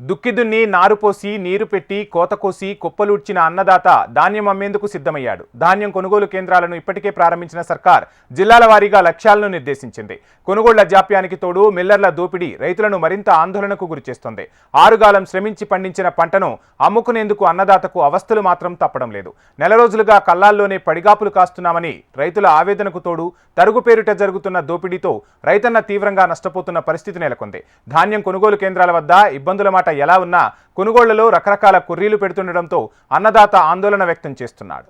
దుక్కిదున్ని నారుపోసి నీరు పెట్టి కోత కోసి కుప్పలూడ్చిన అన్నదాత ధాన్యం అమ్మేందుకు సిద్ధమయ్యాడు. ధాన్యం కొనుగోలు కేంద్రాలను ఇప్పటికే ప్రారంభించిన సర్కార్ జిల్లాల వారీగా లక్ష్యాలను నిర్దేశించింది. కొనుగోళ్ళ జాప్యానికి తోడు మిల్లర్ల దోపిడీ రైతులను మరింత ఆందోళనకు గురిచేస్తోంది ఆరుగాలం శ్రమించి పండించిన పంటను అమ్ముకునేందుకు అన్నదాతకు అవస్థలు మాత్రం తప్పడం లేదు. నెల రోజులుగా కల్లాల్లోనే పడిగాపులు కాస్తున్నామని రైతుల ఆవేదనకు తోడు తరుగు పేరిట జరుగుతున్న దోపిడీతో రైతన్న తీవ్రంగా నష్టపోతున్న పరిస్థితి నెలకొంది. ధాన్యం కొనుగోలు కేంద్రాల వద్ద ఇబ్బందుల మాట ఎలా ఉన్నా కొనుగోళ్ళలో రకరకాల కుర్రీలు పెడుతుండటంతో అన్నదాత ఆందోళన వ్యక్తం చేస్తున్నాడు.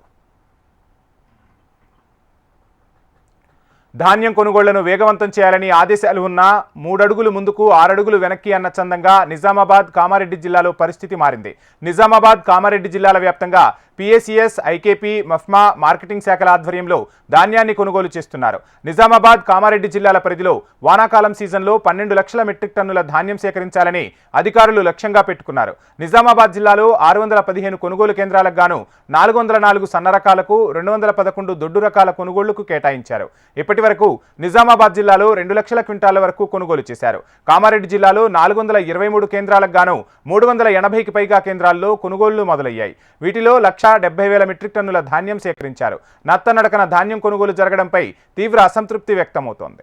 ధాన్యం కొనుగోళ్ళను వేగవంతం చేయాలని ఆదేశాలు ఉన్నా మూడడుగులు ముందుకు ఆరడుగులు వెనక్కి అన్న చందంగా నిజామాబాద్ కామారెడ్డి జిల్లాలో పరిస్థితి మారింది. నిజామాబాద్ కామారెడ్డి జిల్లాల వ్యాప్తంగా పిఎస్సిఎస్ ఐకేపీ మఫ్మా మార్కెటింగ్ శాఖల ఆధ్వర్యంలో ధాన్యాన్ని కొనుగోలు చేస్తున్నారు. నిజామాబాద్ కామారెడ్డి జిల్లాల పరిధిలో వానాకాలం సీజన్లో పన్నెండు లక్షల మెట్రిక్ టన్నుల ధాన్యం సేకరించాలని అధికారులు లక్ష్యంగా పెట్టుకున్నారు. నిజామాబాద్ జిల్లాలో ఆరు వందల పదిహేను కొనుగోలు కేంద్రాలకు గాను నాలుగు వందల నాలుగు సన్న రకాలకు రెండు వందల పదకొండు దొడ్డు రకాల కొనుగోళ్ళకు కేటాయించారు. ఇప్పటి వరకు నిజామాబాద్ జిల్లాలో రెండు లక్షల క్వింటాల వరకు కొనుగోలు చేశారు. కామారెడ్డి జిల్లాలో నాలుగు వందల ఇరవై మూడు కేంద్రాలకు గాను మూడు వందల ఎనభైకి పైగా కేంద్రాల్లో కొనుగోళ్ళు మొదలయ్యాయి. వీటిలో లక్ష డెబ్బై వేల మెట్రిక్ టన్నుల ధాన్యం సేకరించారు. నత్తనడకన ధాన్యం కొనుగోలు జరగడంపై తీవ్ర అసంతృప్తి వ్యక్తమవుతోంది.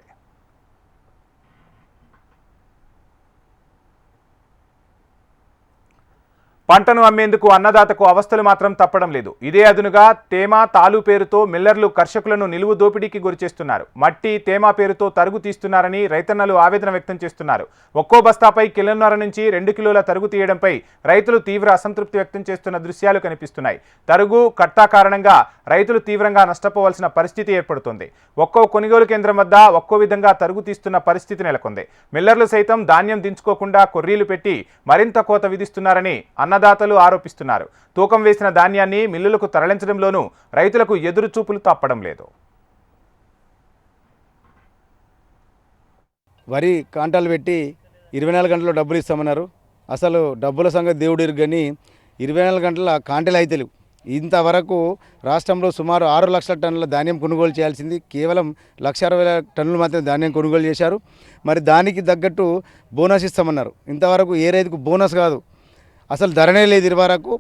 పంటను అమ్మేందుకు అన్నదాతకు అవస్థలు మాత్రం తప్పడం లేదు. ఇదే అదునుగా తేమ తాలు పేరుతో మిల్లర్లు కర్షకులను నిలువు దోపిడీకి గురిచేస్తున్నారు. మట్టి తేమ పేరుతో తరుగు తీస్తున్నారని రైతన్నలు ఆవేదన వ్యక్తం చేస్తున్నారు. ఒక్కో బస్తాపై కిలోన్నర నుంచి రెండు కిలోల తరుగు తీయడంపై రైతులు తీవ్ర అసంతృప్తి వ్యక్తం చేస్తున్న దృశ్యాలు కనిపిస్తున్నాయి. తరుగు కట్టా కారణంగా రైతులు తీవ్రంగా నష్టపోవాల్సిన పరిస్థితి ఏర్పడుతుంది. ఒక్కో కొనుగోలు కేంద్రం వద్ద ఒక్కో విధంగా తరుగు తీస్తున్న పరిస్థితి నెలకొంది. మిల్లర్లు సైతం ధాన్యం దించుకోకుండా కొర్రీలు పెట్టి మరింత కోత విధిస్తున్నారని అన్నదాతలు ఆరోపిస్తున్నారు. తూకం వేసిన ధాన్యాన్ని మిల్లులకు తరలించడంలోనూ రైతులకు ఎదురు చూపులు తప్పడం లేదు. వరి కాంటాలు పెట్టి ఇరవై నాలుగు గంటల్లో డబ్బులు ఇస్తామన్నారు. అసలు డబ్బుల సంగతి దేవుడు ఇరుగని ఇరవై నాలుగు గంటల కాంటలు అయితలేవు. ఇంతవరకు రాష్ట్రంలో సుమారు ఆరు లక్షల టన్నుల ధాన్యం కొనుగోలు చేయాల్సింది కేవలం లక్ష అరవై టన్నులు మాత్రమే ధాన్యం కొనుగోలు చేశారు. మరి దానికి తగ్గట్టు బోనస్ ఇస్తామన్నారు. ఇంతవరకు ఏ రైతుకు బోనస్ కాదు. అసలు ధరనే లేదు ఇరువరకు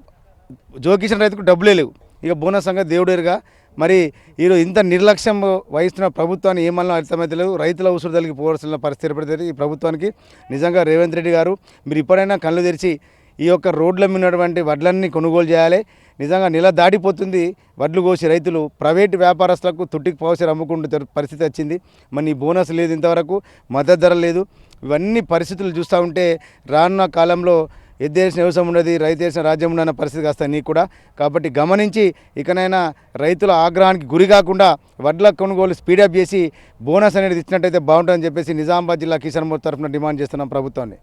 జోకిసిన రైతుకు డబ్బులే లేవు. ఇక బోనస్ సంగతి దేవుడేరుగా మరి ఈరోజు ఇంత నిర్లక్ష్యం వహిస్తున్న ప్రభుత్వాన్ని ఏమన్నా అర్థమైతే లేదు. రైతుల ఉసురుదలికి పోవాల్సిన పరిస్థితి ఏర్పడితే ఈ ప్రభుత్వానికి నిజంగా రేవంత్ రెడ్డి గారు మీరు ఇప్పుడైనా కళ్ళు తెరిచి ఈ యొక్క రోడ్ల మీద ఉన్నటువంటి వడ్లన్నీ కొనుగోలు చేయాలి. నిజంగా నెల దాటిపోతుంది. వడ్లు కోసి రైతులు ప్రైవేటు వ్యాపారస్తులకు తుట్టికి పౌసర్ అమ్ముకుంటే పరిస్థితి వచ్చింది. మరి బోనస్ లేదు ఇంతవరకు. మద్దతు ధర లేదు. ఇవన్నీ పరిస్థితులు చూస్తూ ఉంటే రానున్న కాలంలో ఎద్దేసిన వ్యవసాయం ఉండదు రైతు వేసిన రాజ్యం ఉండన్న పరిస్థితి కాస్త నీకు కూడా. కాబట్టి గమనించి ఇకనైనా రైతుల ఆగ్రహానికి గురి కాకుండా వడ్ల కొనుగోలు స్పీడప్ చేసి బోనస్ అనేది ఇచ్చినట్టయితే బాగుంటుందని చెప్పేసి నిజామాబాద్ జిల్లా కిషన్ మోర్చా తరఫున డిమాండ్ చేస్తున్నాం ప్రభుత్వాన్ని.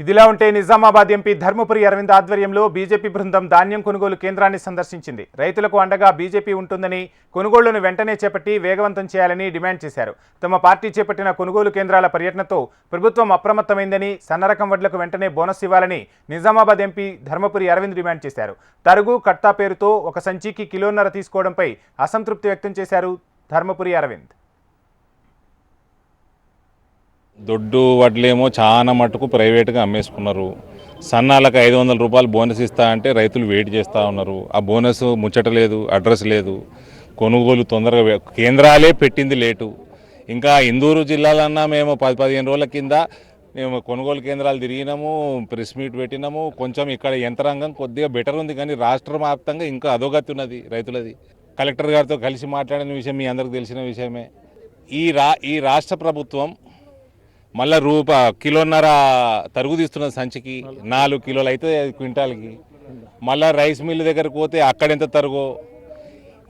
ఇదిలా ఉంటే నిజామాబాద్ ఎంపీ ధర్మపురి అరవింద్ ఆధ్వర్యంలో బీజేపీ బృందం ధాన్యం కొనుగోలు కేంద్రాన్ని సందర్శించింది. రైతులకు అండగా బీజేపీ ఉంటుందని కొనుగోళ్ళను వెంటనే చేపట్టి వేగవంతం చేయాలని డిమాండ్ చేశారు. తమ పార్టీ చేపట్టిన కొనుగోలు కేంద్రాల పర్యటనతో ప్రభుత్వం అప్రమత్తమైందని సన్నరకం వడ్లకు వెంటనే బోనస్ ఇవ్వాలని నిజామాబాద్ ఎంపీ ధర్మపురి అరవింద్ డిమాండ్ చేశారు. తరుగు కట్టా పేరుతో ఒక సంచికి కిలోన్నర తీసుకోవడంపై అసంతృప్తి వ్యక్తం చేశారు ధర్మపురి అరవింద్. దొడ్డు వడ్లేమో చాలా మటుకు ప్రైవేట్గా అమ్మేసుకున్నారు. సన్నాలకు ఐదు వందల రూపాయలు బోనస్ ఇస్తా అంటే రైతులు వెయిట్ చేస్తూ ఉన్నారు. ఆ బోనస్ ముచ్చట లేదు అడ్రస్ లేదు. కొనుగోలు తొందరగా కేంద్రాలే పెట్టింది లేటు. ఇంకా ఇందూరు జిల్లాలన్నా మేము పది పదిహేను రోజుల కింద మేము కొనుగోలు కేంద్రాలు తిరిగినాము ప్రెస్ మీట్ పెట్టినాము. కొంచెం ఇక్కడ యంత్రాంగం కొద్దిగా బెటర్ ఉంది కానీ రాష్ట్ర వ్యాప్తంగా ఇంకా అధోగతి ఉన్నది రైతులది. కలెక్టర్ గారితో కలిసి మాట్లాడిన విషయం మీ అందరికి తెలిసిన విషయమే. ఈ రా ఈ రాష్ట్ర ప్రభుత్వం మళ్ళీ రూప కిలోన్నర తరుగు తీస్తున్న సంచికి నాలుగు కిలోలు అయితే క్వింటాల్కి. మళ్ళీ రైస్ మిల్ దగ్గరకు పోతే అక్కడ ఎంత తరుగో?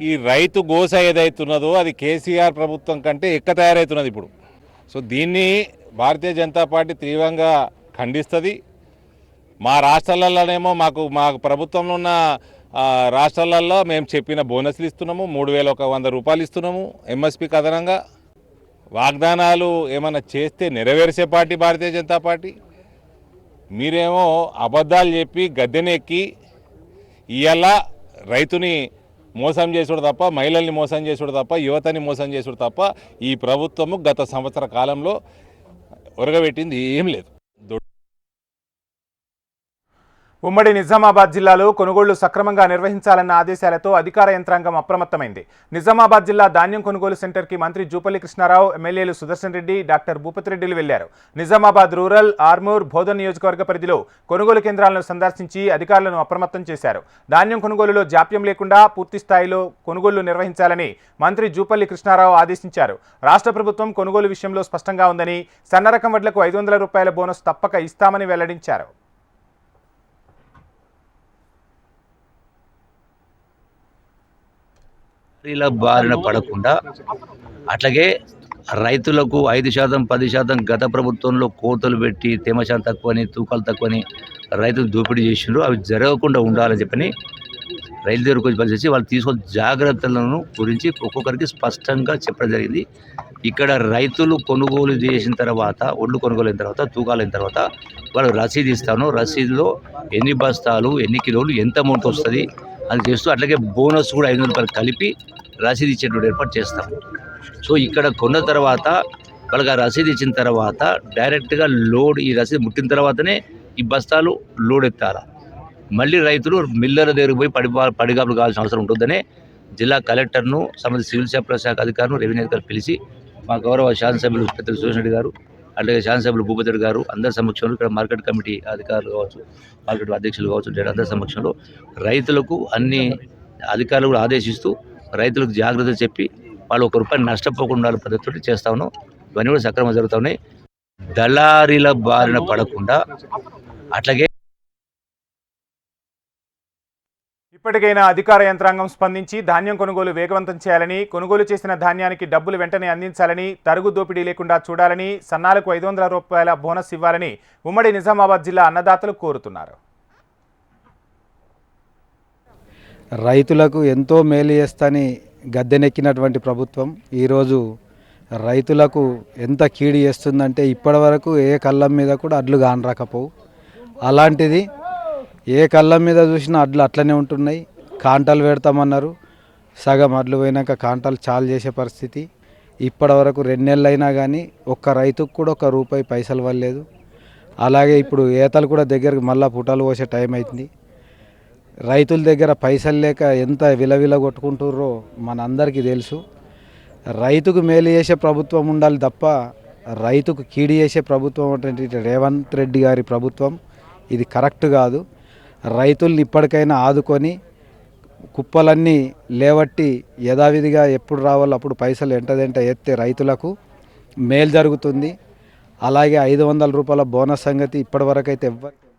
ఈ రైతు గోస ఏదైతున్నదో అది కేసీఆర్ ప్రభుత్వం కంటే ఎక్క తయారవుతున్నది ఇప్పుడు. సో దీన్ని భారతీయ జనతా పార్టీ తీవ్రంగా ఖండిస్తుంది. మా రాష్ట్రాలలోనేమో మాకు మా ప్రభుత్వంలో ఉన్న రాష్ట్రాలలో మేము చెప్పిన బోనస్లు ఇస్తున్నాము. మూడు వేల ఒక వంద రూపాయలు ఇస్తున్నాము ఎంఎస్పికి అదనంగా. వాగ్దానాలు ఏమైనా చేస్తే నెరవేర్చే పార్టీ భారతీయ జనతా పార్టీ? మీరేమో అబద్ధాలు చెప్పి గద్దెనెక్కి ఇవాళ రైతుని మోసం చేసుడు తప్ప మహిళల్ని మోసం చేసుడు తప్ప యువతని మోసం చేసుడు తప్ప ఈ ప్రభుత్వము గత సంవత్సర కాలంలో ఒరగబెట్టింది ఏం లేదు. దొడ్డు ఉమ్మడి నిజామాబాద్ జిల్లాలో కొనుగోళ్ళు సక్రమంగా నిర్వహించాలన్న ఆదేశాలతో అధికార యంత్రాంగం అప్రమత్తమైంది. నిజామాబాద్ జిల్లా ధాన్యం కొనుగోలు సెంటర్కి మంత్రి జూపల్లి కృష్ణారావు ఎమ్మెల్యేలు సుదర్శన్ రెడ్డి డాక్టర్ భూపతిరెడ్డిలు వెళ్ళారు. నిజామాబాద్ రూరల్ ఆర్మూర్ బోధన్ నియోజకవర్గ పరిధిలో కొనుగోలు కేంద్రాలను సందర్శించి అధికారులను అప్రమత్తం చేశారు. ధాన్యం కొనుగోలులో జాప్యం లేకుండా పూర్తి స్థాయిలో కొనుగోళ్ళు నిర్వహించాలని మంత్రి జూపల్లి కృష్ణారావు ఆదేశించారు. రాష్ట్ర ప్రభుత్వం కొనుగోలు విషయంలో స్పష్టంగా ఉందని సన్నరకం వడ్లకు ఐదు వందల రూపాయల బోనస్ తప్పక ఇస్తామని వెల్లడించారు. ఇలా బారిన పడకుండా అట్లాగే రైతులకు ఐదు శాతం పది శాతం గత ప్రభుత్వంలో కోతలు పెట్టి తేమ శాతం తక్కువని తూకాలు తక్కువని రైతులు దోపిడీ చేసిండ్రు. అవి జరగకుండా ఉండాలని చెప్పని రైతు దగ్గరకు వచ్చి పరిచేసి వాళ్ళు తీసుకున్న జాగ్రత్తలను గురించి ఒక్కొక్కరికి స్పష్టంగా చెప్పడం జరిగింది. ఇక్కడ రైతులు కొనుగోలు చేసిన తర్వాత ఒడ్లు కొనుగోలు అయిన తర్వాత తూకాలైన తర్వాత వాళ్ళకి రసీదు ఇస్తాను. రసీదులో ఎన్ని బస్తాలు ఎన్ని కిలోలు ఎంత అమౌంట్ వస్తుంది అది చేస్తూ అట్లాగే బోనస్ కూడా ఐదు రూపాయలు కలిపి రసీదు ఇచ్చేటువంటి ఏర్పాటు చేస్తాం. సో ఇక్కడ కొన్న తర్వాత వాళ్ళకి ఆ రసీదు ఇచ్చిన తర్వాత డైరెక్ట్గా లోడ్ ఈ రసీదు ముట్టిన తర్వాతనే ఈ బస్తాలు లోడ్ ఎత్తాలి. మళ్ళీ రైతులు మిల్లర్ల దగ్గరికి పోయి పడి పడిగాపులు కావాల్సిన అవసరం ఉంటుందనే జిల్లా కలెక్టర్ను సంబంధించి సివిల్ సప్లై శాఖ అధికారులు రెవెన్యూ అధికారులు పిలిచి మా గౌరవ శాసనసభ్యులు పెద్దలు సురేష్ రెడ్డి గారు అలాగే శాసనసభ్యులు భూపతి గారు అందరి సమక్షంలో ఇక్కడ మార్కెట్ కమిటీ అధికారులు కావచ్చు మార్కెట్ అధ్యక్షులు కావచ్చు అందరి సమక్షంలో రైతులకు అన్ని అధికారులు కూడా ఆదేశిస్తూ రైతులకు జాగ్రత్త చెప్పి వాళ్ళు ఒక రూపాయి నష్టపోకుండా ఉండాలి పద్ధతితో చేస్తా ఉన్నాం. ఇవన్నీ కూడా సక్రమంగా జరుగుతూ ఉన్నాయి. దళారీల బారిన పడకుండా అట్లాగే ఇప్పటికైనా అధికార యంత్రాంగం స్పందించి ధాన్యం కొనుగోలు వేగవంతం చేయాలని కొనుగోలు చేసిన ధాన్యానికి డబ్బులు వెంటనే అందించాలని తరుగు దోపిడీ లేకుండా చూడాలని సన్నాలకు ఐదు వందల రూపాయల బోనస్ ఇవ్వాలని ఉమ్మడి నిజామాబాద్ జిల్లా అన్నదాతలు కోరుతున్నారు. రైతులకు ఎంతో మేలు చేస్తని గద్దెనెక్కినటువంటి ప్రభుత్వం ఈరోజు రైతులకు ఎంత కీడు చేస్తుందంటే ఇప్పటివరకు ఏ కళ్ళం మీద కూడా అడ్లు కానరాకపోవు. అలాంటిది ఏ కళ్ళ మీద చూసినా అడ్లు అట్లనే ఉంటున్నాయి. కాంటాలు పెడతామన్నారు. సగం అడ్లు పోయినాక కాంటాలు చాలు చేసే పరిస్థితి. ఇప్పటివరకు రెండు నెలలు అయినా కానీ ఒక్క రైతుకు కూడా ఒక రూపాయి పైసలు వల్లేదు అలాగే ఇప్పుడు ఏతలు కూడా దగ్గరకు మళ్ళీ పుటాలు పోసే టైం అవుతుంది రైతుల దగ్గర పైసలు లేక ఎంత విలవిల కొట్టుకుంటుర్రో మనందరికీ తెలుసు. రైతుకు మేలు చేసే ప్రభుత్వం ఉండాలి తప్ప రైతుకు కీడి చేసే ప్రభుత్వం అటువంటి రేవంత్ రెడ్డి గారి ప్రభుత్వం. ఇది కరెక్ట్ కాదు. రైతుల్ని ఇప్పటికైనా ఆదుకొని కుప్పలన్నీ లేవట్టి యథావిధిగా ఎప్పుడు రావాలో అప్పుడు పైసలు ఎంటదెంట ఎత్తే రైతులకు మేలు జరుగుతుంది. అలాగే ఐదు వందల రూపాయల బోనస్ సంగతి ఇప్పటివరకైతే అయితే